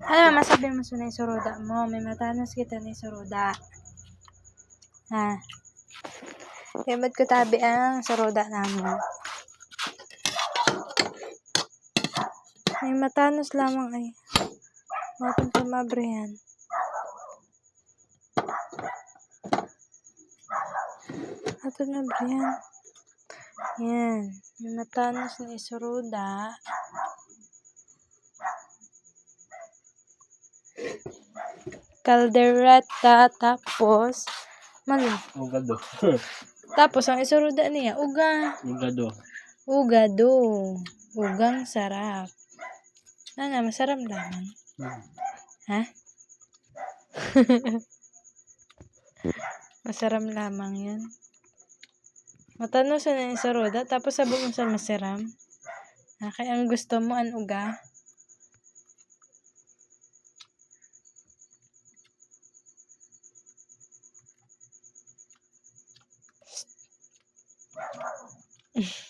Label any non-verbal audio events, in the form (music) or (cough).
Ano masabi mo sa isuruda mo? May matanos kita na isuruda. Ha? Kaya ba't ko tabi ang suruda namin? May matanos lamang ay. Mapun pa mabrihan. Ato na brihan. Yan. May matanos na isuruda. Kaldereta tapos malo. Ugado. (laughs) Tapos ang isuruda niya uga. Ugado. Ugado. Ugang sarap. Ano, masarap lamang. Hmm. Ha? (laughs) Masaram lamang yan. Matano sa na tapos sabi mo sa masaram. Ah, kaya ang gusto mo, an uga. Yeah.